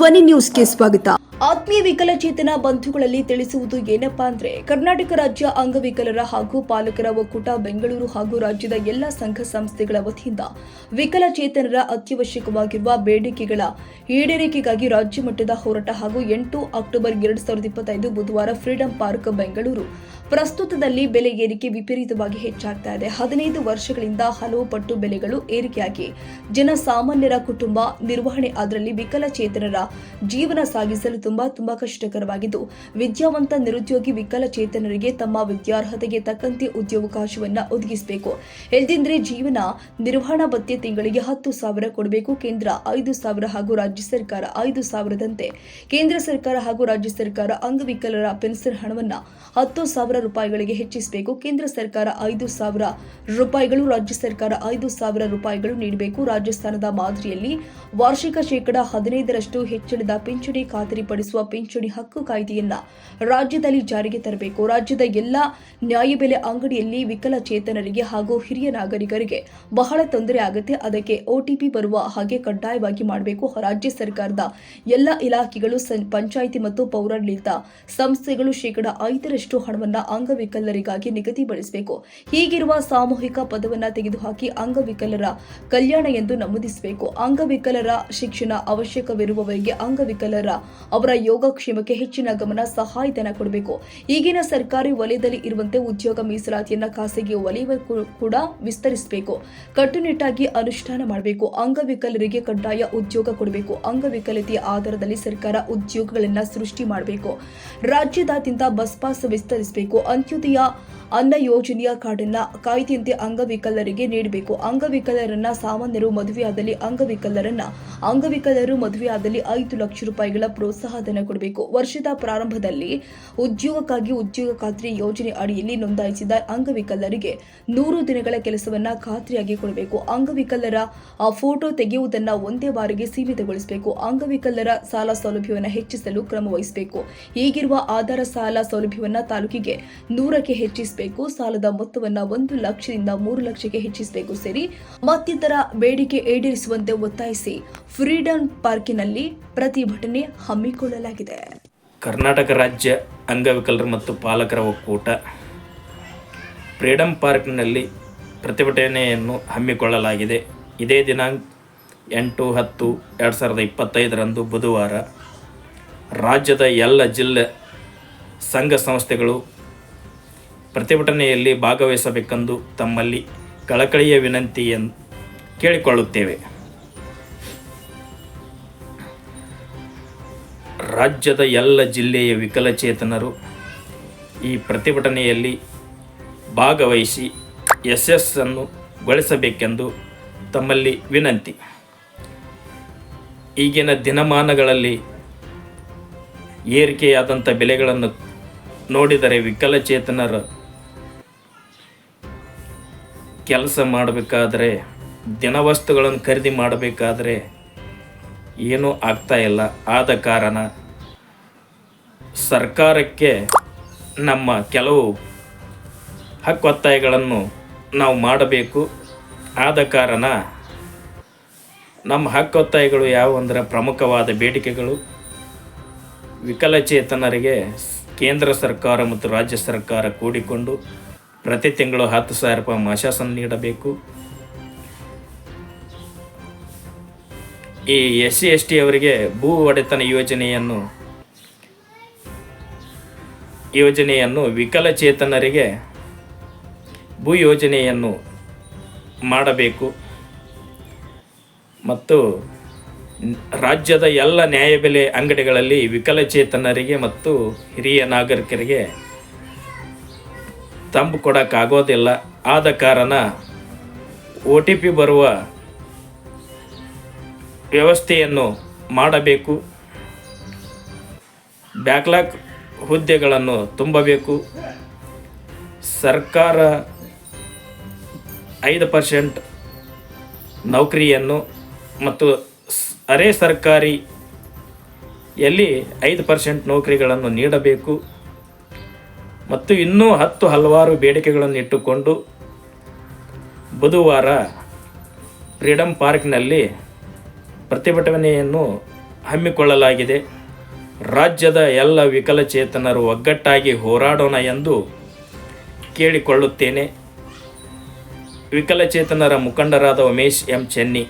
ಧ್ವನಿ ನ್ಯೂಸ್ಗೆ ಸ್ವಾಗತ. ಆತ್ಮೀಯ ವಿಕಲಚೇತನ ಬಂಧುಗಳಲ್ಲಿ ತಿಳಿಸುವುದು ಏನಪ್ಪಾ ಅಂದ್ರೆ ಕರ್ನಾಟಕ ರಾಜ್ಯ ಅಂಗವಿಕಲರ ಹಾಗೂ ಪಾಲಕರ ಒಕ್ಕೂಟ ಬೆಂಗಳೂರು ಹಾಗೂ ರಾಜ್ಯದ ಎಲ್ಲ ಸಂಘ ಸಂಸ್ಥೆಗಳ ವತಿಯಿಂದ ವಿಕಲಚೇತನರ ಅತ್ಯವಶ್ಯಕವಾಗಿರುವ ಬೇಡಿಕೆಗಳ ಈಡೇರಿಕೆಗಾಗಿ ರಾಜ್ಯ ಮಟ್ಟದ ಹೋರಾಟ ಹಾಗೂ ಎಂಟು ಅಕ್ಟೋಬರ್ ಎರಡ್ ಸಾವಿರದ ಇಪ್ಪತ್ತೈದು ಬುಧವಾರ ಫ್ರೀಡಂ ಪಾರ್ಕ್ ಬೆಂಗಳೂರು ಪ್ರಸ್ತುತದಲ್ಲಿ ಬೆಲೆ ಏರಿಕೆ ವಿಪರೀತವಾಗಿ ಹೆಚ್ಚಾಗ್ತಾ ಇದೆ. ಹದಿನೈದು ವರ್ಷಗಳಿಂದ ಹಲವು ಪಟ್ಟು ಬೆಲೆಗಳು ಏರಿಕೆಯಾಗಿ ಜನಸಾಮಾನ್ಯರ ಕುಟುಂಬ ನಿರ್ವಹಣೆ ಅದರಲ್ಲಿ ವಿಕಲಚೇತನರ ಜೀವನ ಸಾಗಿಸಲು ತುಂಬಾ ತುಂಬಾ ಕಷ್ಟಕರವಾಗಿದ್ದು, ವಿದ್ಯಾವಂತ ನಿರುದ್ಯೋಗಿ ವಿಕಲಚೇತನರಿಗೆ ತಮ್ಮ ವಿದ್ಯಾರ್ಹತೆಗೆ ತಕ್ಕಂತೆ ಉದ್ಯೋಗಾವಕಾಶವನ್ನ ಒದಗಿಸಬೇಕು. ಎಲ್ದಿಂದ್ರೆ ಜೀವನ ನಿರ್ವಹಣಾ ಭತ್ಯೆ ತಿಂಗಳಿಗೆ ಹತ್ತು ಸಾವಿರ ಕೊಡಬೇಕು. ಕೇಂದ್ರ ಐದು ಸಾವಿರ ಹಾಗೂ ರಾಜ್ಯ ಸರ್ಕಾರ ಐದು ಸಾವಿರದಂತೆ ಕೇಂದ್ರ ಸರ್ಕಾರ ಹಾಗೂ ರಾಜ್ಯ ಸರ್ಕಾರ ಅಂಗವಿಕಲರ ಪೆನ್ಷನ್ ಹಣವನ್ನ ಹತ್ತು ಸಾವಿರ ರೂಪಾಯಿಗಳಿಗೆ ಹೆಚ್ಚಿಸಬೇಕು. ಕೇಂದ್ರ ಸರ್ಕಾರ ಐದು ಸಾವಿರ ರೂಪಾಯಿಗಳು, ರಾಜ್ಯ ಸರ್ಕಾರ ಐದು ಸಾವಿರ ರೂಪಾಯಿಗಳು ನೀಡಬೇಕು. ರಾಜಸ್ಥಾನದ ಮಾದರಿಯಲ್ಲಿ ವಾರ್ಷಿಕ ಶೇಕಡ ಹದಿನೈದರಷ್ಟು ಹೆಚ್ಚಳದ ಪಿಂಚಣಿ ಖಾತರಿಪಡಿಸುವ ಪಿಂಚಣಿ ಹಕ್ಕು ಕಾಯ್ದೆಯನ್ನ ರಾಜ್ಯದಲ್ಲಿ ಜಾರಿಗೆ ತರಬೇಕು. ರಾಜ್ಯದ ಎಲ್ಲ ನ್ಯಾಯಬೆಲೆ ಅಂಗಡಿಯಲ್ಲಿ ವಿಕಲಚೇತನರಿಗೆ ಹಾಗೂ ಹಿರಿಯ ನಾಗರಿಕರಿಗೆ ಬಹಳ ತೊಂದರೆ ಆಗುತ್ತೆ. ಅದಕ್ಕೆ ಒಟಿಪಿ ಬರುವ ಹಾಗೆ ಕಡ್ಡಾಯವಾಗಿ ಮಾಡಬೇಕು. ರಾಜ್ಯ ಸರ್ಕಾರದ ಎಲ್ಲ ಇಲಾಖೆಗಳು ಪಂಚಾಯಿತಿ ಮತ್ತು ಪೌರಾಡಳಿತ ಸಂಸ್ಥೆಗಳು ಶೇಕಡ ಐದರಷ್ಟು ಹಣವನ್ನ ಅಂಗವಿಕಲರಿಗಾಗಿ ನಿಗದಿಪಡಿಸಬೇಕು ಹೀಗಿರುವ ಸಾಮೂಹಿಕ ಪದವನ್ನ ತೆಗೆದುಹಾಕಿ ಅಂಗವಿಕಲರ ಕಲ್ಯಾಣ ಎಂದು ನಮೂದಿಸಬೇಕು. ಅಂಗವಿಕಲರ ಶಿಕ್ಷಣ ಅವಶ್ಯಕವಿರುವವರಿಗೆ ಅಂಗವಿಕಲರ ಅವರ ಯೋಗಕ್ಷೇಮಕ್ಕೆ ಹೆಚ್ಚಿನ ಗಮನ, ಸಹಾಯಧನ ಕೊಡಬೇಕು. ಈಗಿನ ಸರ್ಕಾರಿ ವಲಯದಲ್ಲಿ ಇರುವಂತೆ ಉದ್ಯೋಗ ಮೀಸಲಾತಿಯನ್ನ ಖಾಸಗಿ ವಲಯಕ್ಕೂ ಕೂಡ ವಿಸ್ತರಿಸಬೇಕು. ಕಟ್ಟುನಿಟ್ಟಾಗಿ ಅನುಷ್ಠಾನ ಮಾಡಬೇಕು. ಅಂಗವಿಕಲರಿಗೆ ಕಡ್ಡಾಯ ಉದ್ಯೋಗ ಕೊಡಬೇಕು. ಅಂಗವಿಕಲತೆಯ ಆಧಾರದಲ್ಲಿ ಸರ್ಕಾರ ಉದ್ಯೋಗಗಳನ್ನ ಸೃಷ್ಟಿ ಮಾಡಬೇಕು. ರಾಜ್ಯದಾದ್ಯಂತ ಬಸ್ ಪಾಸ್ ವಿಸ್ತರಿಸಬೇಕು. ಅಂತ್ಯೋದಯ ಅನ್ನ ಯೋಜನೆಯ ಕಾರ್ಡನ್ನ ಕಾಯ್ದೆಯಂತೆ ಅಂಗವಿಕಲರಿಗೆ ನೀಡಬೇಕು. ಅಂಗವಿಕಲರನ್ನ ಸಾಮಾನ್ಯರು ಮದುವೆಯಾದಲ್ಲಿ ಅಂಗವಿಕಲರನ್ನ, ಅಂಗವಿಕಲರು ಮದುವೆಯಾದಲ್ಲಿ ಐದು ಲಕ್ಷ ರೂಪಾಯಿಗಳ ಪ್ರೋತ್ಸಾಹ ಧನ ಕೊಡಬೇಕು. ವರ್ಷದ ಪ್ರಾರಂಭದಲ್ಲಿ ಉದ್ಯೋಗಕ್ಕಾಗಿ ಉದ್ಯೋಗ ಖಾತ್ರಿ ಯೋಜನೆ ಅಡಿಯಲ್ಲಿ ನೋಂದಾಯಿಸಿದ ಅಂಗವಿಕಲರಿಗೆ ನೂರು ದಿನಗಳ ಕೆಲಸವನ್ನ ಖಾತ್ರಿಯಾಗಿ ಕೊಡಬೇಕು. ಅಂಗವಿಕಲರ ಫೋಟೋ ತೆಗೆಯುವುದನ್ನ ಒಂದೇ ಬಾರಿಗೆ ಸೀಮಿತಗೊಳಿಸಬೇಕು. ಅಂಗವಿಕಲರ ಸಾಲ ಸೌಲಭ್ಯವನ್ನು ಹೆಚ್ಚಿಸಲು ಕ್ರಮ ವಹಿಸಬೇಕು ಈಗಿರುವ ಆಧಾರ ಸಾಲ ಸೌಲಭ್ಯವನ್ನು ತಾಲೂಕಿಗೆ ನೂರಕ್ಕೆ ಹೆಚ್ಚಿಸಬೇಕು. ಸಾಲದ ಮೊತ್ತವನ್ನ ಒಂದು ಲಕ್ಷದಿಂದ ಮೂರು ಲಕ್ಷಕ್ಕೆ ಹೆಚ್ಚಿಸಬೇಕು ಸೇರಿ ಮತ್ತಿತರ ಬೇಡಿಕೆ ಈಡೇರಿಸುವಂತೆ ಒತ್ತಾಯಿಸಿ ಫ್ರೀಡಂ ಪಾರ್ಕಿನಲ್ಲಿ ಪ್ರತಿಭಟನೆ ಹಮ್ಮಿಕೊಳ್ಳಲಾಗಿದೆ. ಕರ್ನಾಟಕ ರಾಜ್ಯ ಅಂಗವಿಕಲರು ಮತ್ತು ಪಾಲಕರ ಒಕ್ಕೂಟ ಫ್ರೀಡಂ ಪಾರ್ಕ್ನಲ್ಲಿ ಪ್ರತಿಭಟನೆಯನ್ನು ಹಮ್ಮಿಕೊಳ್ಳಲಾಗಿದೆ. ಇದೇ ದಿನಾಂಕ ಎಂಟು ಹತ್ತು ಎರಡು ಸಾವಿರದ ಇಪ್ಪತ್ತೈದರಂದು ಬುಧವಾರ ರಾಜ್ಯದ ಎಲ್ಲ ಜಿಲ್ಲೆ ಸಂಘ ಸಂಸ್ಥೆಗಳು ಪ್ರತಿಭಟನೆಯಲ್ಲಿ ಭಾಗವಹಿಸಬೇಕೆಂದು ತಮ್ಮಲ್ಲಿ ಕಳಕಳಿಯ ವಿನಂತಿಯನ್ನು ಕೇಳಿಕೊಳ್ಳುತ್ತೇವೆ. ರಾಜ್ಯದ ಎಲ್ಲ ಜಿಲ್ಲೆಯ ವಿಕಲಚೇತನರು ಈ ಪ್ರತಿಭಟನೆಯಲ್ಲಿ ಭಾಗವಹಿಸಿ ಯಶಸ್ಸನ್ನು ಗೊಳಿಸಬೇಕೆಂದು ತಮ್ಮಲ್ಲಿ ವಿನಂತಿ. ಈಗಿನ ದಿನಮಾನಗಳಲ್ಲಿ ಏರಿಕೆಯಾದಂಥ ಬೆಲೆಗಳನ್ನು ನೋಡಿದರೆ ವಿಕಲಚೇತನರ ಕೆಲಸ ಮಾಡಬೇಕಾದ್ರೆ, ದಿನವಸ್ತುಗಳನ್ನು ಖರೀದಿ ಮಾಡಬೇಕಾದ್ರೆ ಏನೂ ಆಗ್ತಾ ಇಲ್ಲ. ಆದ ಕಾರಣ ಸರ್ಕಾರಕ್ಕೆ ನಮ್ಮ ಕೆಲವು ಹಕ್ಕೊತ್ತಾಯಗಳನ್ನು ನಾವು ಮಾಡಬೇಕು. ಆದ ಕಾರಣ ನಮ್ಮ ಹಕ್ಕೊತ್ತಾಯಗಳು ಯಾವುವು ಅಂದರೆ ಪ್ರಮುಖವಾದ ಬೇಡಿಕೆಗಳು. ವಿಕಲಚೇತನರಿಗೆ ಕೇಂದ್ರ ಸರ್ಕಾರ ಮತ್ತು ರಾಜ್ಯ ಸರ್ಕಾರ ಕೂಡಿಕೊಂಡು ಪ್ರತಿ ತಿಂಗಳು ಹತ್ತು ಸಾವಿರ ರೂಪಾಯಿ ಮಾಶಾಸನ ನೀಡಬೇಕು. ಈ ಎಸ್ ಸಿ ಎಸ್ ಟಿ ಅವರಿಗೆ ಭೂ ಒಡೆತನ ಯೋಜನೆಯನ್ನು ಯೋಜನೆಯನ್ನು ವಿಕಲಚೇತನರಿಗೆ ಭೂ ಯೋಜನೆಯನ್ನು ಮಾಡಬೇಕು. ಮತ್ತು ರಾಜ್ಯದ ಎಲ್ಲ ನ್ಯಾಯಬೆಲೆ ಅಂಗಡಿಗಳಲ್ಲಿ ವಿಕಲಚೇತನರಿಗೆ ಮತ್ತು ಹಿರಿಯ ನಾಗರಿಕರಿಗೆ ತಂಬು ಕೊಡೋಕ್ಕಾಗೋದಿಲ್ಲ ಆದ ಕಾರಣ ಒ ಟಿ ಪಿ ಬರುವ ವ್ಯವಸ್ಥೆಯನ್ನು ಮಾಡಬೇಕು. ಬ್ಯಾಕ್ಲಾಗ್ ಹುದ್ದೆಗಳನ್ನು ತುಂಬಬೇಕು. ಸರ್ಕಾರ ಐದು ಪರ್ಸೆಂಟ್ ನೌಕರಿಯನ್ನು ಮತ್ತು ಅರೆ ಸರ್ಕಾರಿ ಎಲ್ಲಿ ಐದು ಪರ್ಸೆಂಟ್ ನೌಕರಿಗಳನ್ನು ನೀಡಬೇಕು. ಮತ್ತು ಇನ್ನೂ ಹತ್ತು ಹಲವಾರು ಬೇಡಿಕೆಗಳನ್ನು ಇಟ್ಟುಕೊಂಡು ಬುಧವಾರ ಫ್ರೀಡಂ ಪಾರ್ಕ್ನಲ್ಲಿ ಪ್ರತಿಭಟನೆಯನ್ನು ಹಮ್ಮಿಕೊಳ್ಳಲಾಗಿದೆ. ರಾಜ್ಯದ ಎಲ್ಲ ವಿಕಲಚೇತನರು ಒಗ್ಗಟ್ಟಾಗಿ ಹೋರಾಡೋಣ ಎಂದು ಕೇಳಿಕೊಳ್ಳುತ್ತೇನೆ. ವಿಕಲಚೇತನರ ಮುಖಂಡರಾದ ಉಮೇಶ್ ಎಂ. ಚೆನ್ನಿ